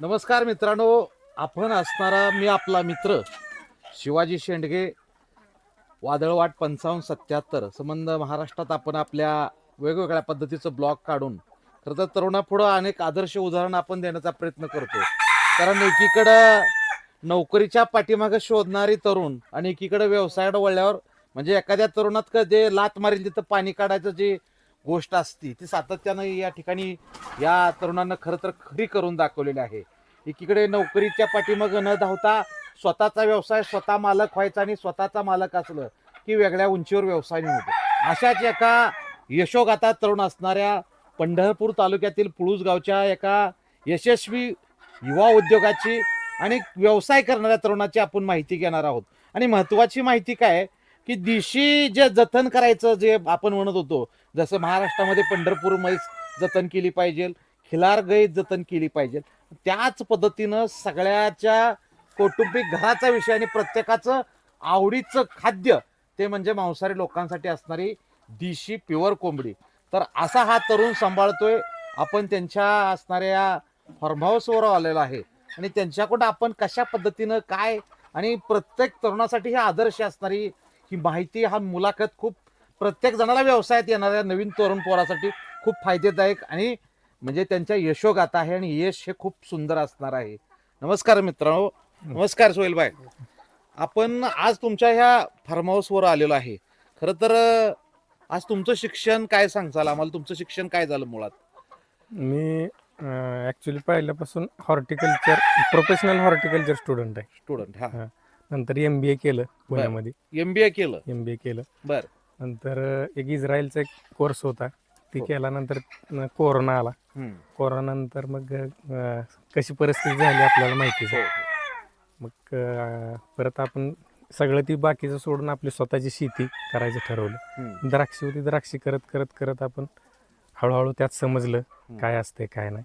नमस्कार मित्रांनो आपण असणारा मी आपला मित्र शिवाजी शेंडगे वादळवाट पंचावन्न सत्याहत्तर संबंध महाराष्ट्रात आपण आपल्या वेगवेगळ्या पद्धतीचं ब्लॉग काढून खरं तर तरुणापुढं अनेक आदर्श उदाहरण आपण देण्याचा प्रयत्न करतो. कारण एकीकडं नोकरीच्या पाठीमागे शोधणारी तरुण आणि एकीकडे व्यवसायाकडे वळल्यावर म्हणजे एखाद्या तरुणात जे लात मारेल तिथं पाणी काढायचं जी गोष्ट असती ती सातत्यानं या ठिकाणी या तरुणांना खरं तर खरी करून दाखवलेली आहे. एकीकडे नोकरीच्या पाठीमागं न धावता स्वतःचा व्यवसाय स्वतः मालक व्हायचा आणि स्वतःचा मालक असलं की वेगळ्या उंचीवर व्यवसाय होतो. अशाच एका यशोगाथा तरुण असणाऱ्या पंढरपूर तालुक्यातील पुळूस गावच्या एका यशस्वी युवा उद्योगाची आणि व्यवसाय करणाऱ्या तरुणाची आपण माहिती घेणार आहोत. आणि महत्वाची माहिती काय की दिशी जे जतन करायचं जे आपण म्हणत होतो जसं महाराष्ट्रामध्ये पंढरपूर म्हैस जतन केली पाहिजे खिलार जतन केली पाहिजे त्याच पद्धतीनं सगळ्याच्या कौटुंबिक घराचा विषय आणि प्रत्येकाचं आवडीचं खाद्य ते म्हणजे मांसाहारी लोकांसाठी असणारी दिशी प्युअर कोंबडी. तर असा हा तरुण सांभाळतोय. आपण त्यांच्या असणाऱ्या फार्म हाऊसवर आलेलो आहे. आणि त्यांच्याकडून आपण कशा पद्धतीनं काय आणि प्रत्येक तरुणासाठी हे आदर्श असणारी ही माहिती हा मुलाखत खूप प्रत्येक जणाला व्यवसायात येणाऱ्या नवीन तरुण पोरासाठी खूप फायदेदायक आणि म्हणजे त्यांच्या यशोगाथा आहे आणि यश हे खूप सुंदर असणार आहे. नमस्कार मित्रांनो. नमस्कार सोहेलबाई आपण आज तुमच्या ह्या फार्म हाऊसवर आलेलो आहे. खरं तर आज तुमचं शिक्षण काय सांगचाल आम्हाला तुमचं शिक्षण काय झालं मुळात? मी ॲक्च्युली पहिल्यापासून हॉर्टिकल्चर प्रोफेशनल हॉर्टिकल्चर स्टुडंट आहे. स्टुडंट हा. हा. नंतर एम बी ए केलं पुण्यामध्ये. एम बी ए केलं? एम बी ए केलं. बर. नंतर एक इस्रायलचा एक कोर्स होता. ती हो. केल्यानंतर कोरोना आला. हम्म. कोरोना नंतर मग अ, कशी परिस्थिती झाली आपल्याला माहितीच हो, आहे हो. मग अ, परत आपण सगळं ती बाकीचं सोडून आपली स्वतःची शेती करायचं ठरवलं. हम्म. द्राक्षी होती द्राक्षी करत करत करत आपण हळूहळू त्यात समजलं काय असते काय नाही.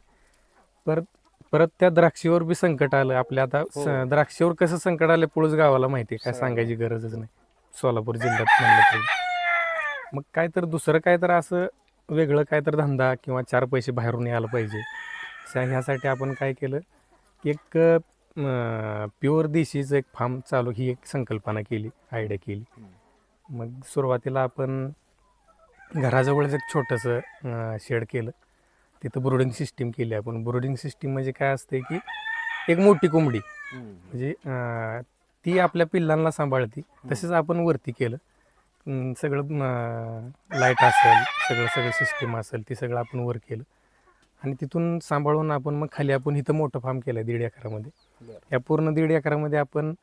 परत परत त्या द्राक्षीवर बी संकट आलं. आपल्या आता स- हो. द्राक्षीवर कसं संकट आलं पुळूस गावाला माहिती आहे, काय. सांगायची गरजच नाही. सोलापूर जिल्ह्यात म्हणलं तरी. मग काय तर दुसरं काय तर असं वेगळं काय तर धंदा किंवा चार पैसे बाहेरून यायला पाहिजे. अशा ह्यासाठी आपण काय केलं? की एक प्युअर देशीचं एक फार्म चालू ही एक संकल्पना केली आयडिया केली. मग सुरुवातीला आपण घराजवळच एक छोटंसं शेड केलं. तिथं ब्रोडिंग सिस्टीम केली आपण. ब्रोडिंग सिस्टीम म्हणजे काय असते की एक मोठी कोंबडी. म्हणजे ती आपल्या पिल्लांना सांभाळती. तसेच आपण वरती केलं. सगळं लाइट असेल सगळं सगळं सिस्टीम असेल ती सगळं आपण वर केलं. आणि तिथून सांभाळून आपण मग खाली आपण इथं मोठं फार्म केलं दीड एकरामध्ये. या पूर्ण दीड एकरामध्ये आपण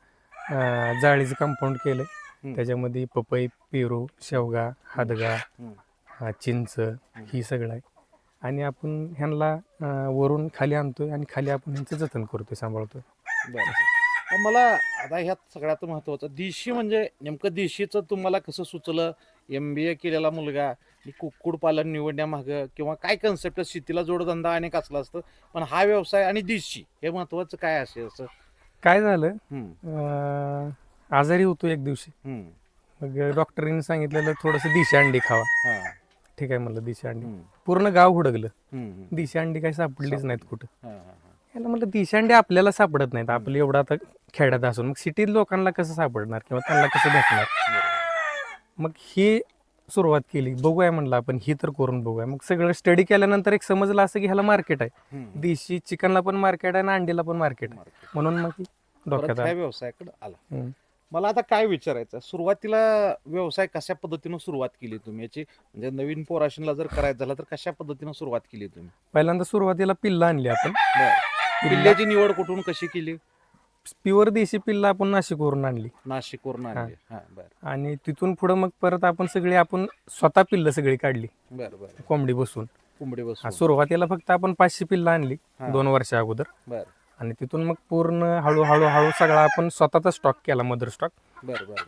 जाळीचं कंपाऊंड केलं. त्याच्यामध्ये पपई पेरू शेवगा हादगा अं, चिंच ही सगळं आहे. आणि आपण ह्यांना वरून खाली आणतोय आणि खाली आपण ह्यांचं जतन करतोय सांभाळतोय. बरं. तर मला आता ह्यात सगळ्यात महत्वाचं देशी म्हणजे नेमकं देशीचं तुम्हाला कसं सुचलं? एम बी ए केलेला मुलगा आणि कुक्कुटपालन निवडण्यामागं किंवा काय कन्सेप्ट शेतीला जोडधंदा अनेक असला असतं? पण हा व्यवसाय आणि देशी हे महत्वाचं काय असेल असं? काय झालं? अं, आजारी होतो एक दिवशी. मग डॉक्टरीने सांगितलेलं थोडंसं दिशी अंडी खावा. हा, ठीक आहे म्हणलं दिशी अंडी. पूर्ण गाव हुडगलं दिशी अंडी काही सापडलीच नाहीत कुठं. याला म्हटलं दिशी अंडी आपल्याला सापडत नाहीत. आपलं एवढं आता खेड्यात असून. मग सिटीत लोकांना कसं सापडणार किंवा त्यांना कसं भेटणार. मग ही सुरुवात केली. बघूया म्हणलं आपण. ही तर करून बघूया. मग सगळं स्टडी केल्यानंतर एक समजलं असं की ह्याला मार्केट आहे. देशी चिकनला पण मार्केट आहे आणि अंडीला पण मार्केट आहे. म्हणून मग डोक्यात आलं. मला आता काय विचारायचं सुरुवातीला व्यवसाय कशा पद्धतीनं सुरुवात केली तुम्ही? याची म्हणजे नवीन पोराशनला जर करायचं झालं तर कशा पद्धतीनं सुरुवात केली तुम्ही? पहिल्यांदा सुरुवातीला पिल्ला आणली आपण. पिल्ल्याची निवड कुठून कशी केली? प्युअर देशी पिल्ला आपण नाशिकवरून आणली. नाशिकवरून आणली. हा बर. आणि तिथून पुढं मग परत आपण सगळी आपण स्वतः पिल्लं सगळी काढली. बर बर. कोंबडी बसून. कोंबडी हा, बसून. सुरुवातीला फक्त आपण पाचशे पिल्लं आणली हा. दोन वर्षा अगोदर. बर. आणि तिथून मग पूर्ण हळूहळू हळू सगळा आपण स्वतःचा स्टॉक केला मदर स्टॉक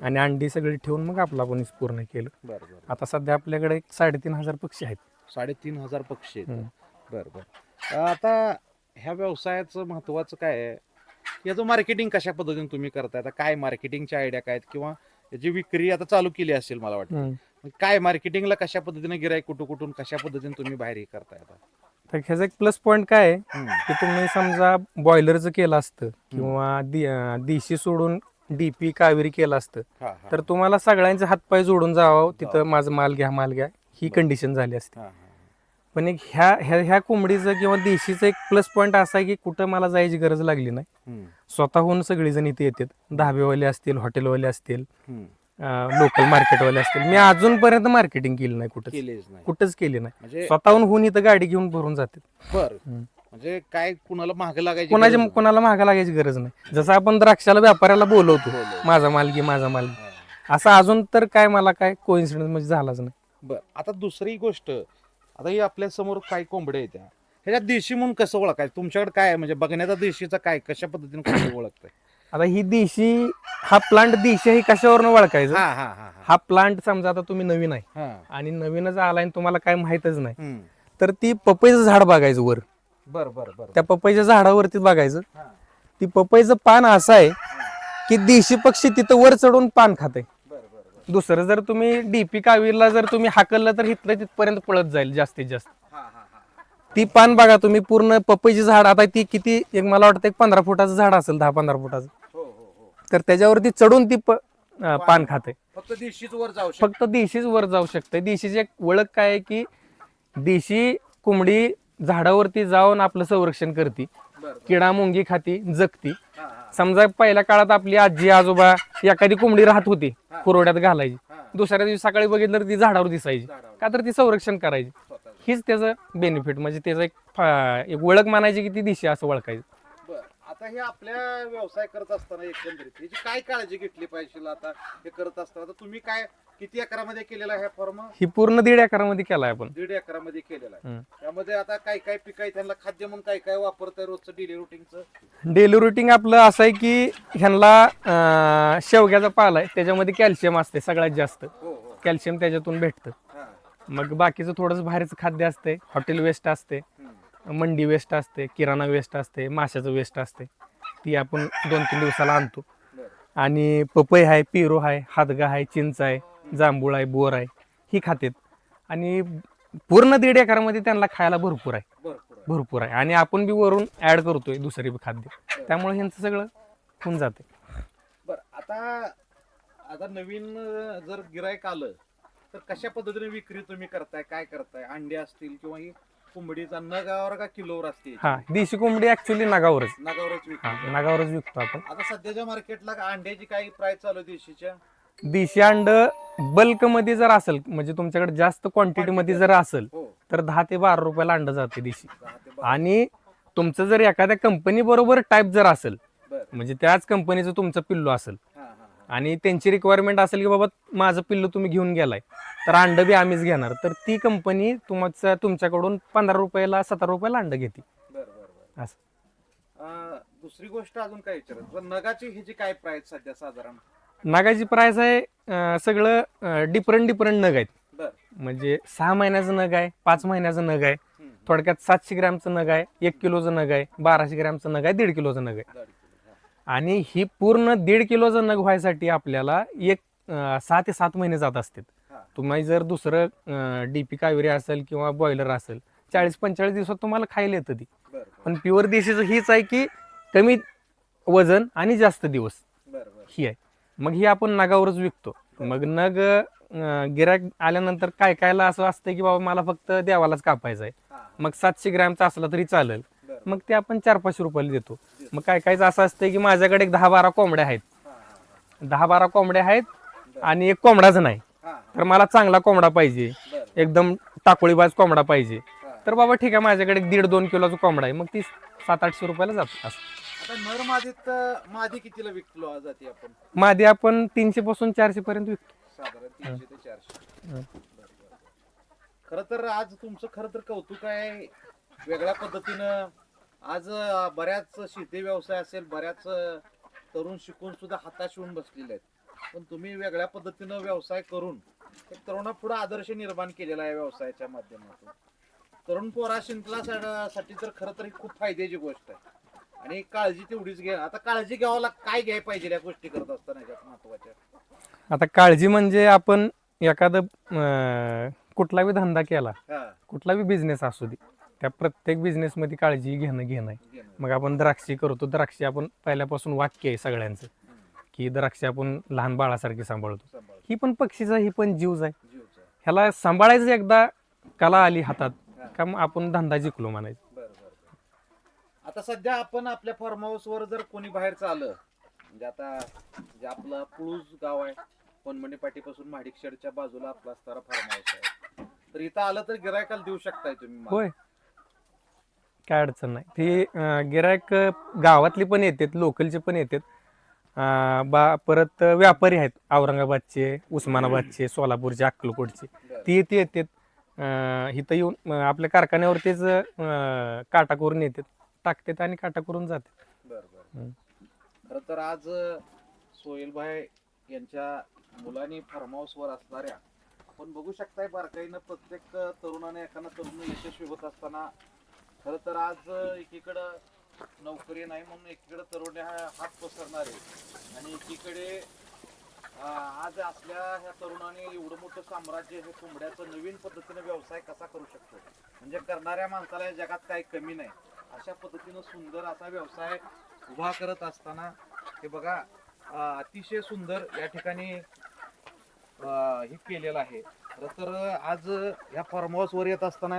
आणि अंडी सगळी ठेवून मग आपलं आपण पूर्ण केलं. बर बर. आता सध्या आपल्याकडे एक साडेतीन हजार पक्षी आहेत. साडेतीन हजार पक्षी आहेत. हम्म. बर बर. आता ह्या व्यवसायाचं महत्वाचं काय आहे? याचं मार्केटिंग कशा पद्धतीने तुम्ही करताय? आता काय मार्केटिंगच्या आयडिया काय आहेत? किंवा याची विक्री आता चालू केली असेल मला वाटतं. हम्म. मग काय मार्केटिंगला कशा पद्धतीने गिराय कुठं कुठून कशा पद्धतीने तुम्ही बाहेर हे करताय आता? तर ह्याचा एक प्लस पॉईंट काय आहे. की तुम्ही समजा बॉयलरचं केलं असतं किंवा दि- अं, देशी सोडून डीपी कावेरी केलं असतं हा, हा. तर तुम्हाला सगळ्यांचे हातपाय जोडून जावं तिथं माझं माल घ्या माल घ्या ही कंडिशन झाली असते. हा, हा. पण एक ह्या ह्या ह्या कोंबडीचं किंवा देशीचं एक प्लस पॉईंट असा आहे की कुठं मला जायची गरज लागली नाही. हम्म, स्वतःहून सगळेजण इथे येतात. धाबेवाले असतील हॉटेलवाले असतील. हम्म. लोकल मार्केटवाले असतील. मी अजूनपर्यंत मार्केटिंग केली नाही कुठं केलेच नाही. कुठंच केली नाही. म्हणजे स्वतःहून होऊन इथं गाडी घेऊन भरून जाते. बर. म्हणजे काय कुणाला महाग लागायची कोणाच्या गरज नाही. कोणाला महागा लागायची गरज नाही. जसं आपण द्राक्षाला व्यापाऱ्याला बोलवतो बोलवतो. माझा माल घे माझा माल घे. हा. असं अजून तर काय मला काय कोइन्सिडन्स म्हणजे झालाच नाही. बर. आता दुसरी गोष्ट आता ही आपल्यासमोर काही कोंबड्या येत्या ह्याच्यात देशी म्हणून कसं ओळखायचं? तुमच्याकडे काय आहे? म्हणजे बघण्याचा देशीचा काय कशा पद्धतीने कोंबडी ओळखताय? आता ही देशी हा प्लांट देशी ही कशावरनं ओळखायचं हा हा हा हा. हा प्लांट समजा आता तुम्ही नवीन आहे. हा. आणि नवीनच आलाय आणि तुम्हाला काय माहितच नाही. हम्म. तर ती पपईचं झाड बघायचं वर. बर बर बर. त्या पपईच्या झाडावरती बघायचं. हा. ती पपईचं पान असं आहे की देशी पक्षी तिथं वर चढून पान खाते बर बर बर. दुसरं जर तुम्ही डीपी कावीरला जर तुम्ही हाकललं तर इथलं तिथपर्यंत पळत जाईल जास्तीत जास्त. हा हा हा. ती पान बघा तुम्ही पूर्ण पपईची झाड आता ती किती एक मला वाटतं एक पंधरा फुटाचं झाड असेल दहा पंधरा फुटाचं. तर त्याच्यावरती चढून ती प- अं, पान खाते. फक्त देशीच वर जाऊ शकतो. फक्त देशीच वर जाऊ शकते. देशीची एक ओळख काय आहे की देशी कोंबडी झाडावरती जाऊन आपलं संरक्षण करते. बर किडा मुंगी खाती जगती. हा हा. समजा पहिल्या काळात आपली आजी आजोबा एखादी कोंबडी राहत होती कुरोड्यात घालायची. हा. दुसऱ्या दिवशी सकाळी बघितलं तर ती झाडावर दिसायची. झाडावर. का तर ती संरक्षण करायची. हीच त्याचं बेनिफिट म्हणजे त्याचं एक फा- एक ओळख मानायची की ती दिशी असं ओळखायचं. आता हे आपल्या व्यवसाय करत असताना एकंदरीत याची काय काळजी घेतली पाहिजे आता हे करत असताना? आता तुम्ही काय किती एकरामध्ये केलेला आहे फॉर्म? ही पूर्ण दीड एकरामध्ये केलाय आपण. दीड एकरामध्ये केलेला आहे. हम्म. त्यामध्ये आता काय काय पिक आहे त्यांना खाद्य म्हणून काय काय वापरताय रोजचं डेली रुटीनचं? डेली रुटीन आपलं असं आहे की ह्यांना अं, शेवग्याचा पाला आहे त्याच्यामध्ये कॅल्शियम असते सगळ्यात जास्त. हो हो. कॅल्शियम त्याच्यातून भेटतं. हा. मग बाकीचं थोडंसं बाहेरचं खाद्य असते हॉटेल वेस्ट असते हम्म. मंडी वेस्ट असते किराणा वेस्ट असते माशाचं वेस्ट असते. ती आपण दोन तीन दिवसाला आणतो. आणि पपई आहे पेरू आहे हातगा आहे चिंच आहे जांभूळ आहे बोर आहे ही खातेत. आणि पूर्ण दीड एकरामध्ये त्यांना खायला भरपूर आहे. भरपूर आहे. आणि आपण बी वरून ऍड करतोय दुसरे बी खाद्य. त्यामुळे ह्यांचं सगळं होऊन जाते. बर आता आता नवीन जर गिरायक आलं तर कशा पद्धतीने विक्री तुम्ही करताय काय करताय? अंडे असतील किंवा ही कोंबडीचा नगावर का किलोवर असते? हा देशी कोंबडी ऍक्च्युली नागावरच. नगावरच हा नागावरच विकतो आपण. आता सध्याच्या मार्केटला अंड्याची काय प्राइस चालू आहे देशीच्या? देशी अंड बल्कमध्ये जर असेल म्हणजे तुमच्याकडे जास्त क्वांटिटी मध्ये जर असेल हो. तर दहा ते बारा रुपयाला अंड जाते देशी. दहा ते बारा. आणि तुमचं जर एखाद्या कंपनी बरोबर टाईप जर असेल बर. म्हणजे त्याच कंपनीचं तुमचं पिल्लू असेल आणि त्यांची रिक्वायरमेंट असेल की बाबा माझं पिल्लू तुम्ही घेऊन गेलाय. तर अंड बी आम्हीच घेणार. तर ती कंपनी तुमचं तुमच्याकडून पंधरा रुपयाला सतरा रुपयाला अंड घेते. बर बर बर. असं. दुसरी गोष्ट अजून काय विचारत नगाची ह्याची काय प्राइस सध्या साधारण? नागाची प्राइस आहे सगळं डिफरंट डिफरंट नग आहेत. म्हणजे सहा महिन्याचं नग आहे पाच महिन्याचं नग आहे. थोडक्यात सातशे ग्रॅमचं नग आहे एक किलोचं नग आहे बाराशे ग्रॅमचं नग आहे दीड किलोचं नग आहे. हा. आणि ही पूर्ण दीड किलोचं नग व्हायसाठी आपल्याला एक सहा ते सात महिने जात असतात. तुम्ही जर दुसरं डीपी कावेरी असेल किंवा बॉयलर असेल चाळीस पंचेचाळीस दिवसात तुम्हाला खायला येतं ती. पण प्युअर देशीचं हीच आहे की कमी वजन आणि जास्त दिवस. ही आहे. मग ही आपण नगावरच विकतो. मग नग गिराक आल्यानंतर काय कायला असं असतं की बाबा मला फक्त देवालाच कापायचं आहे मग सातशे ग्रॅमचा असला तरी चालेल. मग ते आपण चार पाचशे रुपयाला देतो. मग काय कायच असं असतं की माझ्याकडे एक दहा बारा कोंबड्या आहेत. दहा बारा कोंबड्या आहेत आणि एक कोंबडाच नाही. तर मला चांगला कोंबडा पाहिजे. एकदम टाकोळीबाज कोंबडा पाहिजे. तर बाबा ठीक आहे माझ्याकडे एक दीड दोन किलोचा कोंबडा आहे. मग ती सात आठशे रुपयाला जातो असं. आता नर मादीत अं, मादी कितीला विकलो जाते आपण? मादी आपण तीनशे पासून चारशे पर्यंत विकतो. साधारण तीनशे ते चारशे. हं. खर तर आज तुमचं खरं तर कौतुक आहे. वेगळ्या पद्धतीनं आज बऱ्याच शेती व्यवसाय असेल बऱ्याच तरुण शिकून सुद्धा हाताशी होऊन बसलेले आहेत. पण तुम्ही वेगळ्या पद्धतीनं व्यवसाय करून एक तरुणापुढे आदर्श निर्माण केलेला आहे व्यवसायाच्या माध्यमातून. तरुण पोरा शिंकला साठी तर खरं तर ही खूप फायद्याची गोष्ट आहे. आणि काळजी तेवढीच घ्या. आता काळजी घ्यावाला काय घ्यायला पाहिजे या गोष्टी करत असताना याच्यात महत्त्वाच्या आता काळजी म्हणजे आपण एखादं कुठलाही धंदा केला कुठलाही बिझनेस असू दे. त्या प्रत्येक बिझनेसमध्ये काळजी घेणं घेणं आहे. मग आपण द्राक्षी करतो द्राक्षी आपण पहिल्यापासून वाक्य आहे सगळ्यांचं की द्राक्षी आपण लहान बाळासारखी सांभाळतो सांभाळ. ही पण पक्षीचा ही पण जीवच आहे. ह्याला सांभाळायचं एकदा कला आली हातात. का मग आपण धंदा जिंकलो म्हणायचं. आता सध्या आपण आपल्या फार्म हाऊस वर जर कोणी बाहेरचं आलं म्हणजे आता जे आपलं पुळूज गाव आहे कोणमणी पाटीपासून महाडिकशेडच्या बाजूला आपला असणारा फार्म हाऊस आहे तर इथं आलं तर गिरायकाला देऊ शकताय तुम्ही. होय काय अडचण नाही. ते गिरायक गावातली पण येतात लोकलचे पण येतात. बा परत व्यापारी आहेत औरंगाबादचे उस्मानाबादचे सोलापूरचे अक्कलकोटचे. ती ते येतात. इथं येऊन आपल्या कारखान्यावरतीच काटा करून येतात टाकतात आणि काटा करून जातात. खर तर आज सोहेलभाई यांच्या मुलांनी फार्म हाऊस वर असणाऱ्या आपण बघू शकताय बारकाईनं प्रत्येक तरुणाने एखादा तरुण यशस्वी होत असताना खर तर आज एकीकडं नोकरी नाही म्हणून एकीकडे तरुण हा- हात आहे. आणि एकीकडे आज असल्या ह्या तरुणाने एवढं मोठं साम्राज्य हे कोंबड्याचं नवीन पद्धतीने व्यवसाय कसा करू शकतो? म्हणजे करणाऱ्या माणसाला या जगात काही कमी नाही. अशा पद्धतीनं सुंदर असा व्यवसाय उभा करत असताना हे बघा अतिशय सुंदर या ठिकाणी हे केलेलं आहे. खरं तर आज ह्या फार्म येत असताना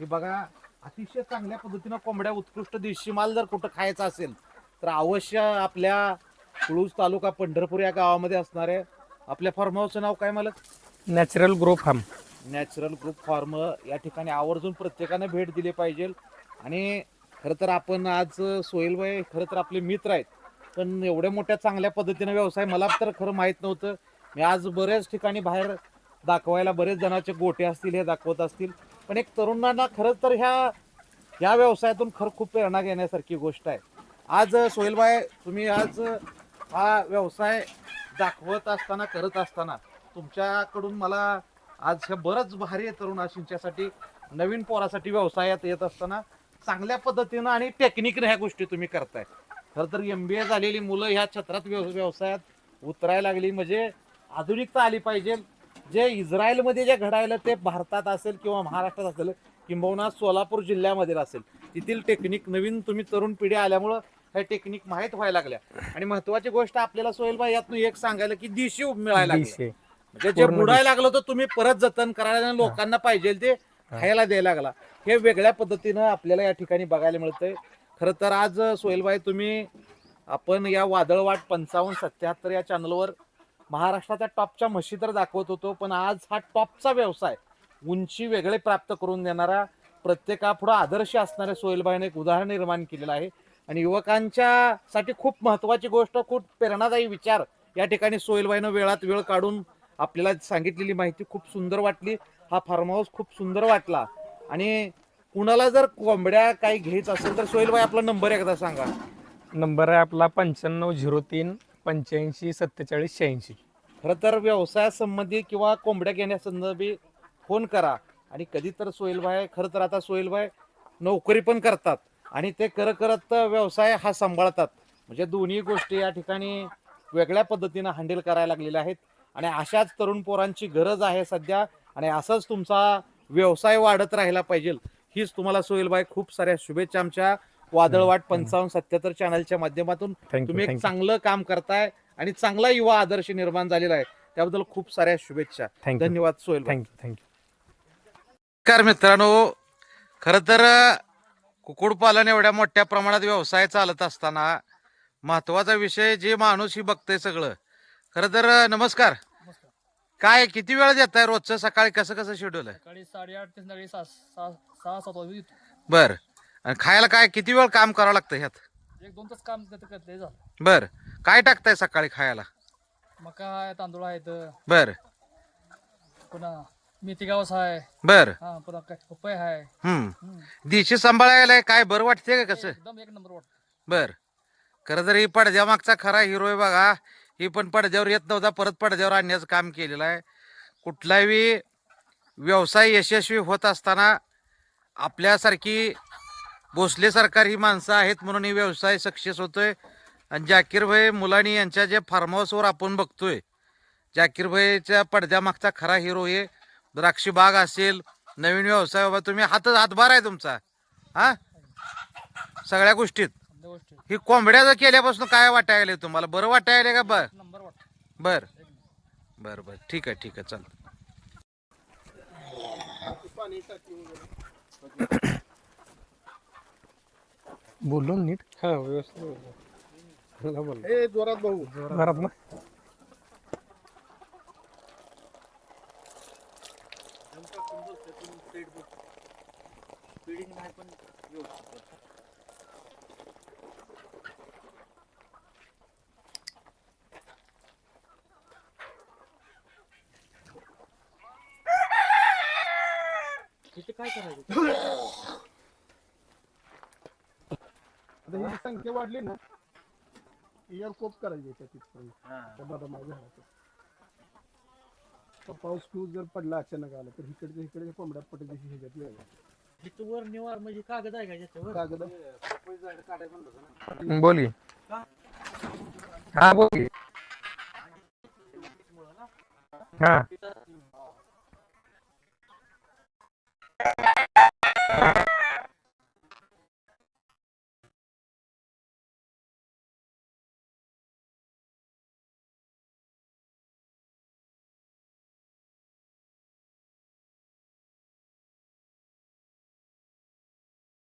हे बघा अतिशय चांगल्या पद्धतीनं कोंबड्या उत्कृष्ट देशी माल जर कुठं खायचा असेल तर अवश्य आपल्या कुळूस तालुका पंढरपूर या गावामध्ये असणारे आपल्या फार्म हाऊसचं नाव काय मला natural grow farm. Natural group farm या ठिकाणी आवर्जून प्रत्येकाने भेट दिली पाहिजे. आणि खरं तर आपण आज सोहेलबाई खरं तर आपले मित्र आहेत पण एवढ्या मोठ्या चांगल्या पद्धतीने व्यवसाय मला तर खरं माहीत नव्हतं. मी आज बऱ्याच ठिकाणी बाहेर दाखवायला बरेच जणांचे गोटे असतील हे दाखवत असतील. पण एक तरुणांना खरंच तर ह्या ह्या व्यवसायातून खरं खूप प्रेरणा घेण्यासारखी गोष्ट आहे. आज सोहेलबाई तुम्ही आज हा व्यवसाय दाखवत असताना करत असताना तुमच्याकडून मला आज ह्या बरंच भारी आहे तरुण अशींच्यासाठी नवीन पोरासाठी व्यवसायात येत असताना चांगल्या पद्धतीनं आणि टेक्निकनं ह्या गोष्टी तुम्ही करताय. खरं तर एम बी ए झालेली मुलं ह्या क्षेत्रात व्यव- व्यवसायात उतरायला लागली. म्हणजे आधुनिकता आली पाहिजे. जे इस्रायलमध्ये जे घडायला ते भारतात असेल किंवा महाराष्ट्रात असेल किंबहुना सोलापूर जिल्ह्यामध्ये असेल तिथील टेक्निक नवीन तुम्ही तरुण पिढी आल्यामुळं हे टेक्निक माहीत व्हायला लागल्या. आणि महत्वाची गोष्ट आपल्याला सोहेलबाई यातून एक सांगायला की दिशी मिळायला लागल्या. दिशे. म्हणजे जे बुडायला लागलं तर तुम्ही परत जतन करायला लोकांना पाहिजे ते खायला द्यायला लागला. हे वेगळ्या पद्धतीनं आपल्याला या ठिकाणी बघायला मिळतंय. खरं तर आज सोहेलबाई तुम्ही आपण या वादळवाट पंचावन्न सत्याहत्तर या चॅनलवर महाराष्ट्राच्या टॉपच्या म्हशी तर दाखवत होतो पण आज हा टॉपचा व्यवसाय उंची वेगळे प्राप्त करून देणारा प्रत्येकापुढं आदर्श असणाऱ्या सोहेलबाईने एक उदाहरण निर्माण केलेलं आहे. आणि युवकांच्या साठी खूप महत्वाची गोष्ट खूप प्रेरणादायी विचार या ठिकाणी सोहेलबाईनं वेळात वेळ काढून आपल्याला सांगितलेली माहिती खूप सुंदर वाटली. हा फार्म हाऊस खूप सुंदर वाटला. आणि कुणाला जर कोंबड्या काही घ्यायचं असेल तर सोहेलबाई आपला नंबर एकदा सांगा. नंबर आहे आपला पंच्याण्णव झिरो तीन पंच्याऐंशी सत्तेचाळीस शहाऐंशी. खरं तर व्यवसायासंबंधी किंवा कोंबड्या घेण्यासंदर्भी फोन करा. आणि कधी तर सोहेलबाई खरं तर आता सोहेलबाई नोकरी पण करतात. आणि ते करत करत व्यवसाय हा सांभाळतात. म्हणजे दोन्ही गोष्टी या ठिकाणी वेगळ्या पद्धतीनं हँडल करायला लागलेल्या आहेत. आणि अशाच तरुण पोरांची गरज आहे सध्या. आणि असंच तुमचा व्यवसाय वाढत राहिला पाहिजे. हीच तुम्हाला सोहेलबाई खूप साऱ्या शुभेच्छा आमच्या वादळवाट पंचावन्न सत्याहत्तर चॅनलच्या माध्यमातून तुम्ही एक चांगलं काम करताय आणि चांगला युवा आदर्श निर्माण झालेला आहे. त्याबद्दल खूप साऱ्या शुभेच्छा. धन्यवाद सोहेल थँक्यू थँक्यू नमस्कार मित्रांनो खर तर कुक्कुटपालन एवढ्या मोठ्या प्रमाणात व्यवसाय चालत असताना महत्त्वाचा विषय जे माणूस ही बघतंय सगळं. खरं तर नमस्कार. काय किती वेळ देत आहे रोजचं? सकाळी कसं कसं शेड्यूल आहे? सकाळी साडेआठ ते संध्याकाळी सहा सहा सहा सात वाजता येतो. बर. आणि खायला काय किती वेळ काम करावं लागतं ह्यात? एक दोन तास काम करत करत झालं. बर. काय टाकताय सकाळी खायला? मका आहे तांदूळ आहेत. बर. पुन्हा मेथी गावस आहे. बर. हा पुन्हा काय पपई आहे. हम्म. हम्म. दिशी सांभाळायला काय बरं वाटते का कसं? एकदम एक नंबर वाटत. बर. खरं तर ही पडद्यामागचा खरा हिरो आहे बघा. ही पण पडद्यावर येत नव्हता परत पडद्यावर आणण्याचं काम केलेलं आहे. कुठलाही व्यवसाय यशस्वी होत असताना आपल्यासारखी भोसले सरकार ही माणसं आहेत म्हणून ही व्यवसाय सक्सेस होतोय. आणि जाकीरभाई मुलानी यांच्या जे फार्म हाऊसवर आपण बघतोय जाकीरभाईच्या पडद्यामागचा खरा हिरो हे द्राक्षी बाग असेल नवीन व्यवसाय बाबा तुम्ही हात हातभार आहे तुमचा. हा? सगळ्या गोष्टीत. ही कोंबड्या केल्यापासून काय वाटायला तुम्हाला? बरं वाटायला का? बर. बर. बर बर. ठीक आहे ठीक आहे. चालतं बोललो ना नीट? हा व्यवस्थित बोल ए जोरात भाऊ. घरात ना. आता ही संख्या वाढली ना एअर कोप करायची त्या तिथपर्यंत. पाऊस पिऊस जर पडला अचानक आला तर इकडच्या इकडे कोंबड्या पटत ह्याच्यात वेगळ्या वर निवार म्हणजे कागद आहे का याच्यावर कागद. बोली हा बोल की. हा.